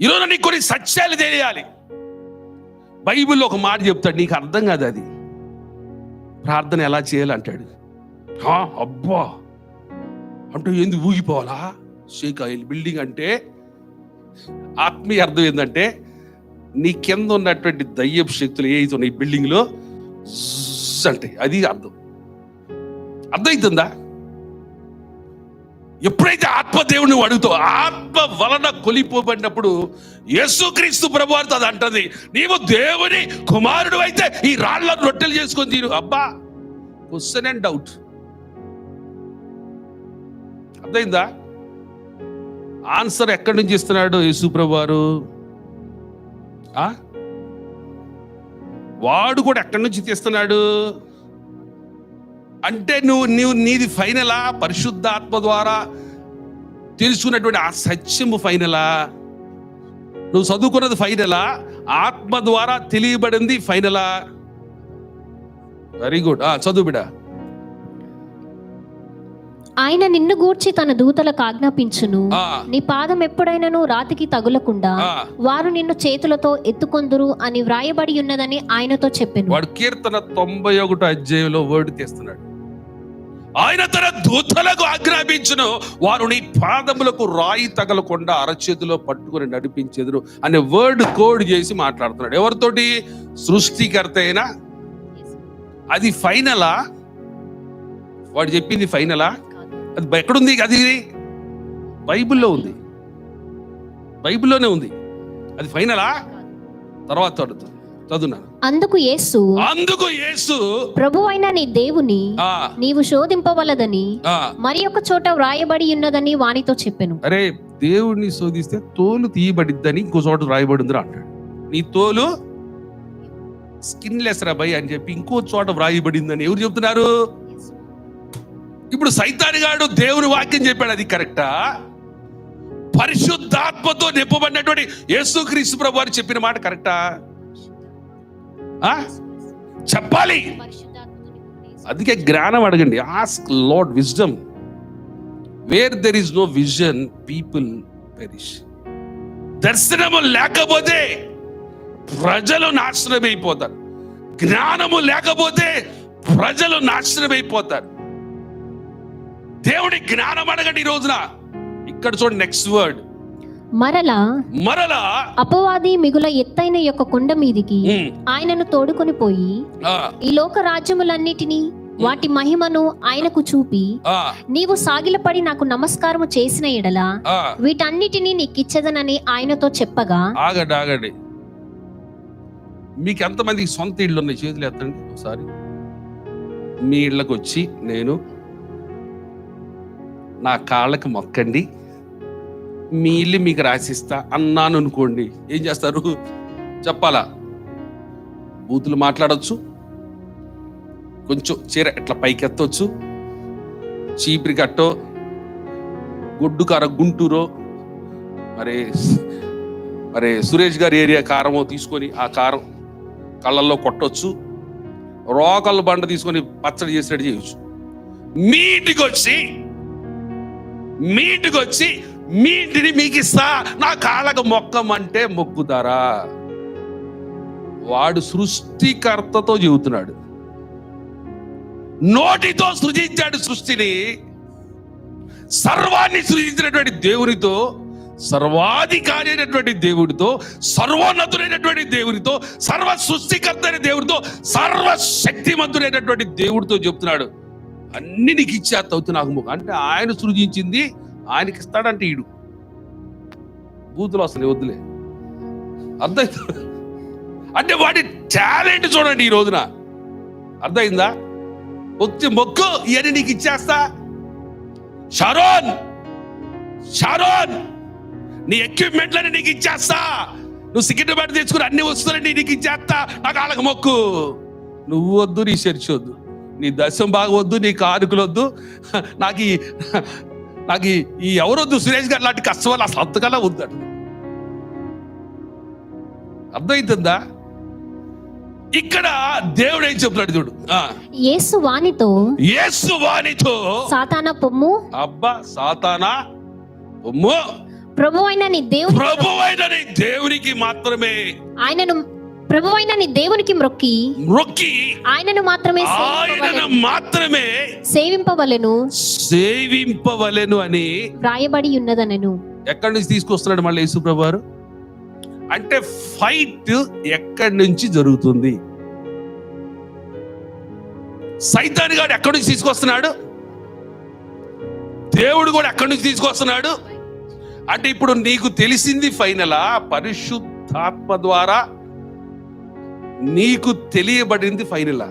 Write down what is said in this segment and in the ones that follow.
ఈరోజు నీకు కొన్ని సత్యాలు తెలియాలి. బైబిల్లో ఒక మాట చెప్తాడు నీకు అర్థం కాదు అది. ప్రార్థన ఎలా చేయాలంటాడు. "హా, అబ్బా! అంటే ఏంది ఊగిపోవాలా? షేక్ ఆయిల్ బిల్డింగ్ అంటే ఆత్మీయ అర్థం ఏంటంటే నీ కింద ఉన్నటువంటి దయ్యపు శక్తులు ఏవైతే ఉన్నాయి బిల్డింగ్లో అంటే అది అర్థం. అర్థమవుతుందా ఎప్పుడైతే ఆత్మదేవుని అడుగుతావు ఆత్మ వలన కొలిపోబడినప్పుడు యేసుక్రీస్తు ప్రభువారితో అది అంటది నీవు దేవుని కుమారుడు అయితే ఈ రాళ్ళను రొట్టెలు చేసుకొని తీరు అబ్బా క్వశ్చన్ అండ్ డౌట్. అర్థమైందా? ఆన్సర్ ఎక్కడి నుంచి ఇస్తున్నాడు యేసు ప్రభువారు? ఆ? వాడు కూడా ఎక్కడి నుంచి తీస్తున్నాడు? అంటే నువ్వు నీవు నీది ఫైనలా పరిశుద్ధాత్మ ద్వారా తెలుసుకున్నటువంటి ఆ సత్యము ఫైనలా? నువ్వు చదువుకున్నది ఫైనలా? ఆత్మ ద్వారా తెలియబడింది ఫైనలా? వెరీ గుడ్ చదువు బిడా. ఆయన నిన్ను గూర్చి తన దూతలకు ఆజ్ఞాపించును. నీ పాదం ఎప్పుడైనను రాతికి తగులకుండా. వారు నిన్ను చేతులతో ఎత్తుకొందురు అని వ్రాయబడి ఉన్నదని ఆయనతో చెప్పెను. వాడు కీర్తన తొంభై ఒకటో అధ్యాయంలో వర్డ్ తీస్తున్నాడు. ఆయన తన దూతలకు ఆజ్ఞాపించును. వారు నీ పాదములకు రాయి తగలకుండా అరచేతిలో పట్టుకొని నడిపించెదురు అనే వర్డ్ కోడ్ చేసి మాట్లాడుతున్నాడు. ఎవరితోటి? సృష్టికర్త అయినా? అది ఫైనలా వాడు చెప్పింది ఫైనలా అది ఎక్కడుంది? అది బైబిల్లో ఉంది. బైబిల్లోనే ఉంది. అది ఫైనలా తర్వాత చదువుతాను చదువున్నాను అందుకు యేసు అందుకు యేసు ప్రభు అయిన నీ దేవుని నీవు శోధింపవలదని మరి ఒక చోట వ్రాయబడి ఉన్నదని వానితో చెప్పెను. అరే దేవుడిని శోధిస్తే తోలు తీయబడిద్దని ఇంకో చోట రాయబడిందిరా అంటాడు. నీ తోలు స్కిన్ లెస్ రా అని చెప్పి ఇంకో చోట వ్రాయబడిందని ఎవరు చెప్తున్నారు? ఇప్పుడు సైతానిగాడు దేవుని వాక్యం చెప్పాడు అది కరెక్టా? పరిశుద్ధాత్మతో నింపబడినటువంటి యేసుక్రీస్తు ప్రభు వారు చెప్పిన మాట కరెక్టా? చెప్పాలి. అందుకే జ్ఞానం అడగండి. Ask Lord wisdom where there is no vision people perish దర్శనము లేకపోతే ప్రజలు నాశనమైపోతారు. జ్ఞానము లేకపోతే ప్రజలు నాశనమైపోతారు. దేవుడి జ్ఞానం అడగండి ఈ రోజున. ఇక్కడ చూడండి నెక్స్ట్ వర్డ్ మరలా మరలా అపవాది మిగుల ఎత్తైన యొక్క కొండ మీదికి ఆయనను తోడుకొని పోయి ఈ లోక రాజ్యములన్నిటినీ వాటి మహిమను ఆయనకు చూపి నీవు సాగిలపడి నాకు నమస్కారము చేసిన ఎడల. వీటన్నిటినీ నీకిచ్చదనని ఆయనతో చెప్పగా ఆగండి ఆగండి. మీకు ఎంతమందికి సొంత ఇళ్ళు ఉన్నాయి? చేతులు ఎత్తండి ఒకసారి. మీ ఇళ్ళకి వచ్చి నేను నా కాళ్ళకి మొక్కండి. మీ ఇల్లు మీకు రాసిస్తా అన్నాను అనుకోండి. ఏం చేస్తారు? చెప్పాలా? బూతులు మాట్లాడవచ్చు కొంచెం చీర ఇట్లా పైకెత్తవచ్చు చీపిరి కట్టో. గొడ్డు కార గుంటూరో. మరి మరి సురేష్ గారి ఏరియా కారమో తీసుకొని ఆ కారం కళ్ళల్లో కొట్టొచ్చు. రోకల్ బండ తీసుకొని పచ్చడి చేసినట్టు చేయొచ్చు. మీటికొచ్చి ఇంటికి వచ్చి వచ్చి మీ ఇంటిని మీకు ఇస్తా నా కాళ్ళకు మొక్కమంటే మొక్కుతారా? వాడు సృష్టికర్తతో చెబుతున్నాడు. నోటితో సృజించాడు సృష్టిని. సర్వాన్ని సృజించినటువంటి దేవునితో సర్వాధికారి అయినటువంటి దేవుడితో సర్వోన్నతుడైనటువంటి దేవునితో సర్వ సృష్టికర్త అయిన దేవుడితో సర్వశక్తిమంతుడైనటువంటి దేవుడితో చెప్తున్నాడు. అన్ని నీకు ఇచ్చేత్తవుతు నాకు అంటే ఆయన సృజించింది ఆయనకి ఇస్తాడంటే ఈడు. బూతులు అసలు వద్దులే. అర్థమైందా? అంటే వాడి టాలెంట్ చూడండి ఈ రోజున. అర్థమైందా? వచ్చి మొక్కు ఇవన్నీ నీకు ఇచ్చేస్తా. షారోన్! షారోన్! నీ ఎక్విప్మెంట్లని నీకు ఇచ్చేస్తా. నువ్వు సికింద్రాబాద్ తెచ్చుకుని అన్ని వస్తువులని నీకు ఇచ్చేస్తా. నాకు వాళ్ళకి మొక్కు. నువ్వు వద్దు నీ చర్చ వద్దు. నీ దశం బాగా వద్దు నీ కానుకలు వద్దు. నాకు నాకు ఈ- ఎవరొద్దు సురేష్ గారు లాంటి కష్టం అసలు అంతకన్నా వద్దు అర్థమవుతుందా ఇక్కడ దేవుడు ఏం చెప్తున్నాడు చూడు. ఆ, యేసు వానితో యేసు వానితో సాతాన పొమ్ము? అబ్బా సాతానా అమ్మో ప్రభు అయిన నీ దేవుని ప్రభువైన నీ దేవునికి మాత్రమే. ఆయనను ప్రభు అయిన నీ దేవునికి మ్రొక్కి. మొక్కి ఆయనను మాత్రమే ఆయనను. మాత్రమే సేవింపవలెను. సేవింపవలెను అని వ్రాయబడి ఉన్నదనెను. ఎక్కడి నుంచి తీసుకొస్తున్నాడు మళ్ళీ యేసుప్రభు వారు అంటే ఫైట్ ఎక్కడి నుంచి జరుగుతుంది? సైతాన్ గాడు ఎక్కడి నుంచి తీసుకొస్తున్నాడు? దేవుడు కూడా ఎక్కడి నుంచి తీసుకొస్తున్నాడు? అంటే ఇప్పుడు నీకు తెలిసింది ఫైనలా? పరిశుద్ధాత్మ ద్వారా నీకు తెలియబడింది ఫైనలా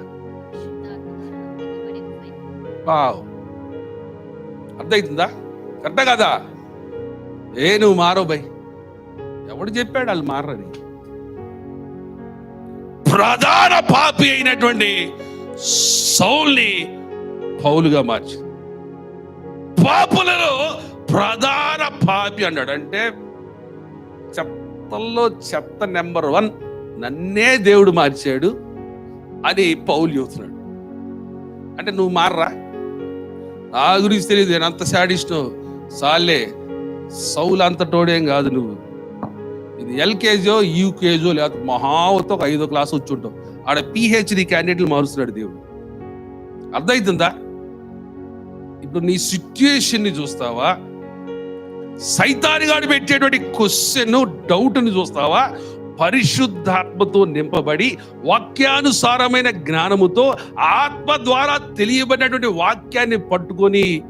వావ్. అర్థమవుతుందా అర్థం కదా? ఏ నువ్వు మారో బై ఎవడు చెప్పాడు వాళ్ళు మారని ప్రధాన పాపి అయినటువంటి సౌల్ని పౌలుగా మార్చి. పాపులలో ప్రధాన పాపి అన్నాడు. అంటే చెత్తల్లో చెత్త నెంబర్ వన్. నన్నే దేవుడు మార్చాడు అని పౌలు చెబుతున్నాడు. అంటే నువ్వు మారరా? నా గురించి తెలియదు నేను అంత శాడిస్టు సాలే సౌలు అంత టోడేం కాదు నువ్వు. ఇది ఎల్కేజో యూకేజో లేకపోతే మహావతో ఒక ఐదో క్లాస్ వచ్చి ఉంటావు. ఆడ పిహెచ్డి క్యాండిడేట్లు మారుస్తున్నాడు దేవుడు. అర్థమవుతుందా ఇప్పుడు నీ సిచ్యుయేషన్ని చూస్తావా? సైతానిగాడు పెట్టేటువంటి క్వశ్చన్ డౌట్ని చూస్తావా? పరిశుద్ధాత్మతో నింపబడి వాక్యానుసారమైన జ్ఞానముతో ఆత్మ ద్వారా తెలియబడినటువంటి వాక్యాన్ని పట్టుకొని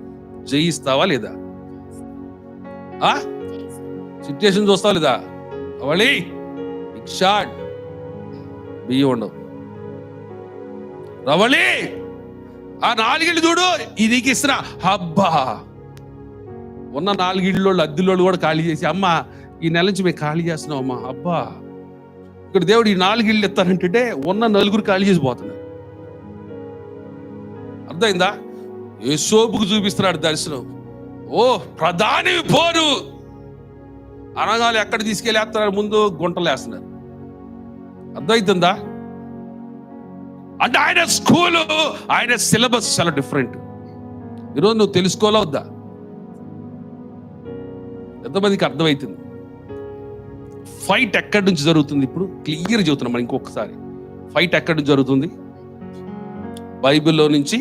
జయిస్తావా లేదా? ఆ? సిచ్యుయేషన్ చూస్తావా లేదా? అవళి షాట్ బియ్యం ఉండవు. రవళి ఆ నాలుగిళ్ళు చూడు ఇది ఇస్తున్నా. అబ్బా! ఉన్న నాలుగిళ్ళు అద్దెలోళ్ళు కూడా ఖాళీ చేసి అమ్మ ఈ నెల నుంచి మేము ఖాళీ చేస్తున్నాం అమ్మా. అబ్బా! ఇక్కడ దేవుడు ఈ నాలుగిళ్ళు ఇస్తానంటే ఉన్న నలుగురు ఖాళీ చేసి పోతున్నారు. అర్థమైందా? ఏ సోపుకు చూపిస్తున్నాడు దర్శనం. ఓ ప్రధాని పోరు అనగాలు ఎక్కడ తీసుకెళ్ళేస్తున్నారు? ముందు గుంటలు వేస్తున్నారు. అర్థమవుతుందా అంటే ఆయన స్కూలు ఆయన సిలబస్ చాలా డిఫరెంట్. ఈరోజు నువ్వు తెలుసుకోలేవద్దా ఎంతమందికి అర్థమవుతుంది ఫైట్ ఎక్కడి నుంచి జరుగుతుంది ఇప్పుడు? క్లియర్ చెబుతున్నాం మనం ఇంకొకసారి. ఫైట్ ఎక్కడి నుంచి జరుగుతుంది? బైబిల్లో నుంచి?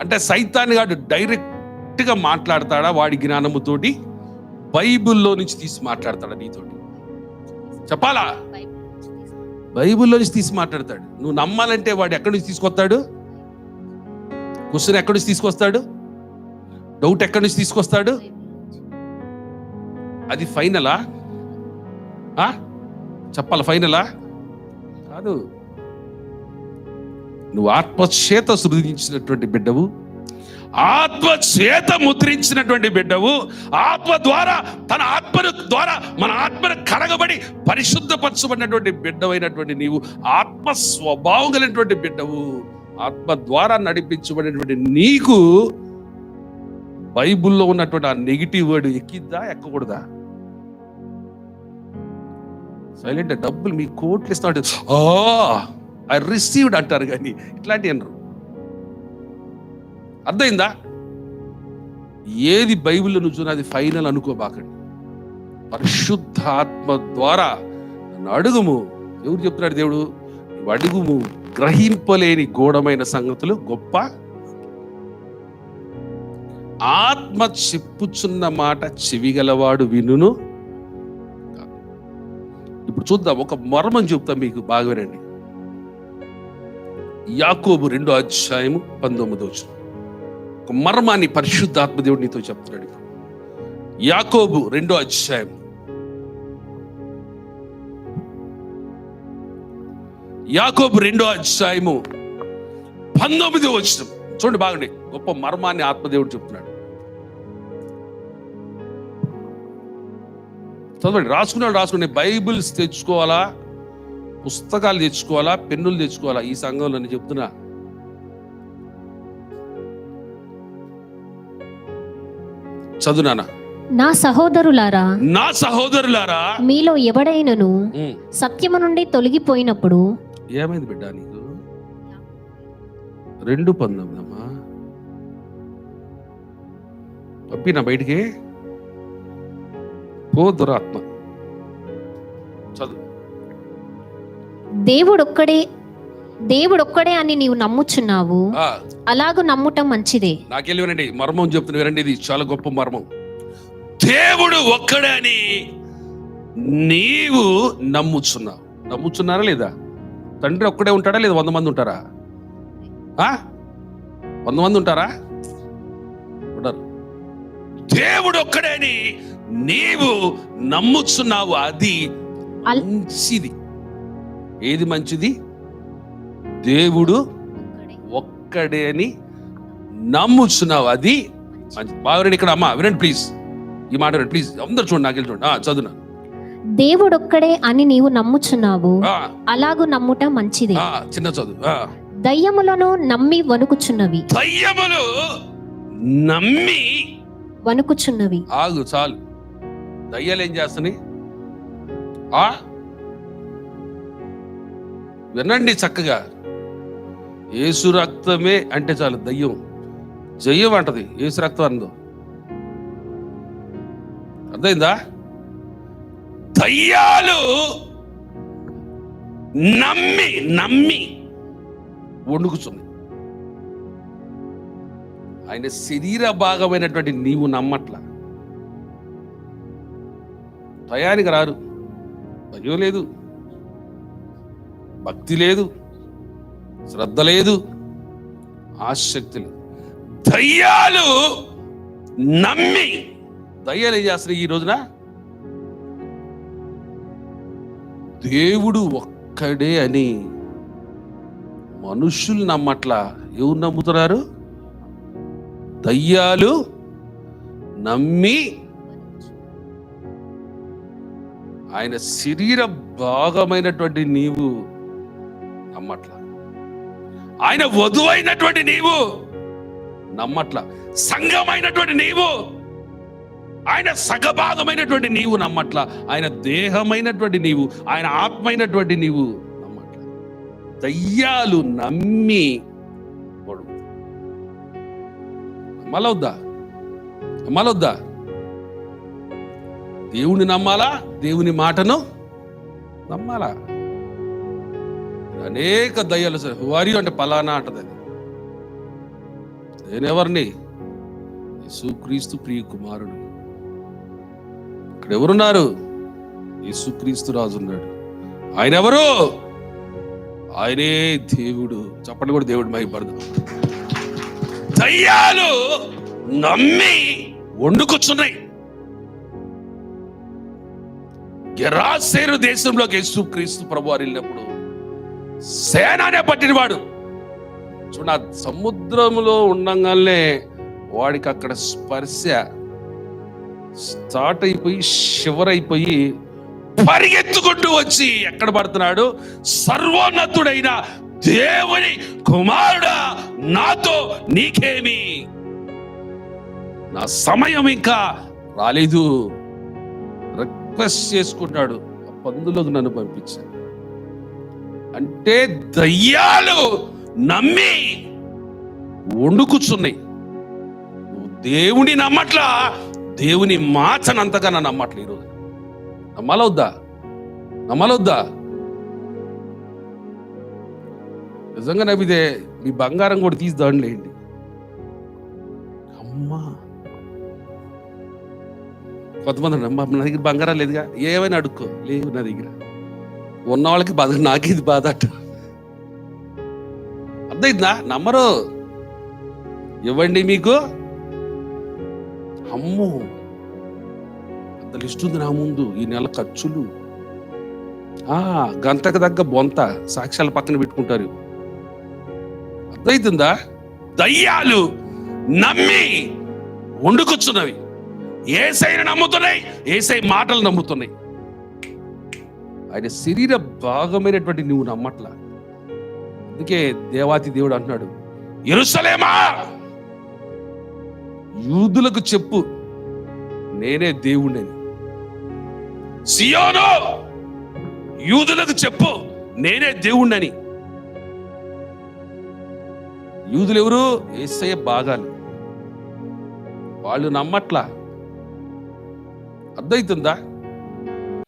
అంటే సైతాన్ని గాడు డైరెక్ట్గా మాట్లాడతాడా? వాడి జ్ఞానముతోటి బైబిల్లో నుంచి తీసి మాట్లాడతాడా నీతోటి? చెప్పాలా? బైబిల్లో నుంచి తీసి మాట్లాడతాడు. నువ్వు నమ్మాలంటే వాడు ఎక్కడి నుంచి తీసుకొస్తాడు? క్వశ్చన్ ఎక్కడి నుంచి తీసుకొస్తాడు? డౌట్ ఎక్కడి నుంచి తీసుకొస్తాడు? అది ఫైనలా? చెప్పాలి ఫైనలా? కాదు. నువ్వు ఆత్మచేత సృజించినటువంటి బిడ్డవు ఆత్మ చేత ముద్రించినటువంటి బిడ్డవు ఆత్మ ద్వారా తన ఆత్మను ద్వారా మన ఆత్మను కడగబడి పరిశుద్ధపరచబడినటువంటి బిడ్డవైనటువంటి నీవు ఆత్మ స్వభావం కలిగినటువంటి బిడ్డవు. ఆత్మ ద్వారా నడిపించబడినటువంటి నీకు బైబుల్లో ఉన్నటువంటి ఆ నెగిటివ్ వర్డ్ ఎక్కిద్దా ఎక్కకూడదా? సైలెంట్ డబ్బులు మీ కోట్లు ఇస్తాడు ఓ ఐ రిసీవ్డ్ అంటారు కానీ ఇట్లాంటి అనరు అర్థమైందా? ఏది బైబిల్లో నువ్వు అది ఫైనల్ అనుకోబాకండి. పరిశుద్ధాత్మ ద్వారా నన్ను అడుగుము. ఎవరు చెప్తున్నాడు దేవుడు నువ్వు అడుగుము. గ్రహింపలేని గూఢమైన సంగతులు గొప్ప ఆత్మ చెప్పుచున్న మాట చెవిగలవాడు వినును. ఇప్పుడు చూద్దాం ఒక మర్మం చెప్తా మీకు బాగా వినండి. యాకోబు రెండో అధ్యాయము పంతొమ్మిదో వచనం. ఒక మర్మాన్ని పరిశుద్ధాత్మదేవుడు నీతో చెప్తున్నాడు యాకోబు రెండో అధ్యాయం యాకోబు రెండో అధ్యాయము పంతొమ్మిది వచ్చిన చూడండి బాగండి గొప్ప మర్మాన్ని ఆత్మదేవుడు చెప్తున్నాడు. చదవండి రాసుకున్నాడు రాసుకుని బైబిల్స్ తెచ్చుకోవాలా? పుస్తకాలు తెచ్చుకోవాలా? పెన్నులు తెచ్చుకోవాలా? ఈ సంఘంలో నేను చెప్తున్నా. చదువునానా నా సహోదరులారా నా సహోదరులారా మీలో ఎవడైనను సత్యము నుండి తొలగిపోయినప్పుడు ఏమైంది బిడ్డ నీకు? రెండు పంతొమ్మిది అమ్మా పంపినా బయటికి. పో దురాత్మ. చదువు. దేవుడొక్కడే దేవుడొక్కడే అని నీవు నమ్ముచున్నావు. అలాగు నమ్ముట మంచిదే. నాకెళ్ళి వినండి మర్మం చెప్తున్నా వినండి ఇది చాలా గొప్ప మర్మం. దేవుడు ఒక్కడే అని నీవు నమ్ముచున్నావు. నమ్ముచున్నారా లేదా? తండ్రి ఒక్కడే ఉంటాడా లేదా? వంద మంది ఉంటారా? ఆ? వంద మంది ఉంటారా? ఉండరు. దేవుడు ఒక్కడే అని నీవు నమ్ముచున్నావు అది మంచిది. ఏది మంచిది? దేవుడు ఒక్కడే. అని నమ్ముచున్నావు అది బాగా ఇక్కడ అమ్మా వినండి ప్లీజ్. ఈ మాట ప్లీజ్. అందరు చూడండి నాకు చూడండి. ఆ, చదువునా? దేవుడొక్కడే అని నీవు నమ్ముచున్నావు అలాగు నమ్ముట మంచిదే. ఆ, చిన్న చదువు. దయ్యములను నమ్మి వణుకుచున్నవి. దయ్యములు నమ్మి వణుకుచున్నవి. ఆగు చాలు. దయ్యాలు ఏం చేస్తున్నాయి? ఆ? వినండి చక్కగా. ఏసు రక్తమే అంటే చాలు దయ్యం. జయ్యం అంటది. ఏసు రక్తం అందో అర్థమైందా? దయ్యాలు నమ్మి నమ్మి వణుకుతుంది ఆయన శరీర భాగమైనటువంటి నీవు నమ్మట్ల. భయానికి రారు. భయం లేదు. భక్తి లేదు. శ్రద్ధ లేదు. ఆసక్తి లేదు. దయ్యాలు నమ్మి దయ్యాలు ఏం చేస్తున్నాయి ఈ రోజున? దేవుడు ఒక్కడే అని మనుషులు నమ్మట్ల ఎవరు నమ్ముతున్నారు? దయ్యాలు నమ్మి ఆయన శరీర భాగమైనటువంటి నీవు నమ్మట్ల. ఆయన వధువైనటువంటి నీవు నమ్మట్ల. సంఘమైనటువంటి నీవు ఆయన సగభాగమైనటువంటి నీవు నమ్మట్ల. ఆయన దేహమైనటువంటి నీవు ఆయన ఆత్మైనటువంటి నీవు నమ్మట్ల. దయ్యాలు నమ్మి పడు. నమ్మాలొద్దా? దేవుని నమ్మాలా? దేవుని మాటను నమ్మాలా? అనేక దయ్యాలు వారి అంటే పలానా అంటది అది. నేనెవరిని? యేసుక్రీస్తు ప్రియ కుమారుడు. ఇక్కడ ఎవరున్నారు యేసుక్రీస్తు రాజు ఉన్నాడు. ఆయన ఎవరు ఆయనే దేవుడు. చెప్పండి కూడా దేవుడు మైపడదు దయ్యాలు నమ్మి వండుకొచ్చున్నాయి. గెరాసేరు దేశంలోకి యేసుక్రీస్తు ప్రభు వారు వెళ్ళినప్పుడు సేనానే పట్టినవాడు చూడ సముద్రంలో ఉండగానే వాడికి అక్కడ స్పర్శ స్టార్ట్ అయిపోయి శివరైపోయి పరిగెత్తుకుంటూ వచ్చి ఎక్కడ పడుతున్నాడు? సర్వోన్నతుడైన దేవుని కుమారుడా నాతో నీకేమి? నా సమయం ఇంకా రాలేదు. రిక్వెస్ట్ చేసుకుంటాడు పందులకు నన్ను పంపించాను అంటే దయ్యాలు నమ్మి వండుకుచున్నాయి. దేవుని నమ్మట్లా దేవుని మాచనంతగా నమ్మట్లే ఈరోజు. నమ్మాలొద్దా? నమ్మాలొద్దా? నిజంగా నవ్వితే మీ బంగారం కూడా తీసి దాంట్లేయండి అమ్మా! కొంతమంది నా దగ్గర బంగారం లేదుగా. ఏమైనా అడుక్కో. లేవు నా దగ్గర. ఉన్న వాళ్ళకి బాధ నాకు ఇది బాధ? అట. అర్థమైందా? నమ్మరు. ఇవ్వండి మీకు. అమ్ము! అంత లిస్ట్ ఉంది నా ముందు. ఈ నెల ఖర్చులు. ఆ గంతకు తగ్గ బొంత. సాక్ష్యాల పక్కన పెట్టుకుంటారు. అర్థమవుతుందా దయ్యాలు నమ్మి వండుకొచ్చున్నవి. ఏసైని నమ్ముతున్నాయి ఏసై మాటలు నమ్ముతున్నాయి. ఆయన శరీర భాగమైనటువంటి నువ్వు నమ్మట్లా? అందుకే దేవాతి దేవుడు అంటున్నాడు ఎరుసలేమా యూదులకు చెప్పు నేనే దేవుణ్ణని. సియోను యూదులకు చెప్పు నేనే దేవుణ్ణని. యూదులు ఎవరు ఏసయ్య భాగాలు వాళ్ళు నమ్మట్లా? అర్థమవుతుందా?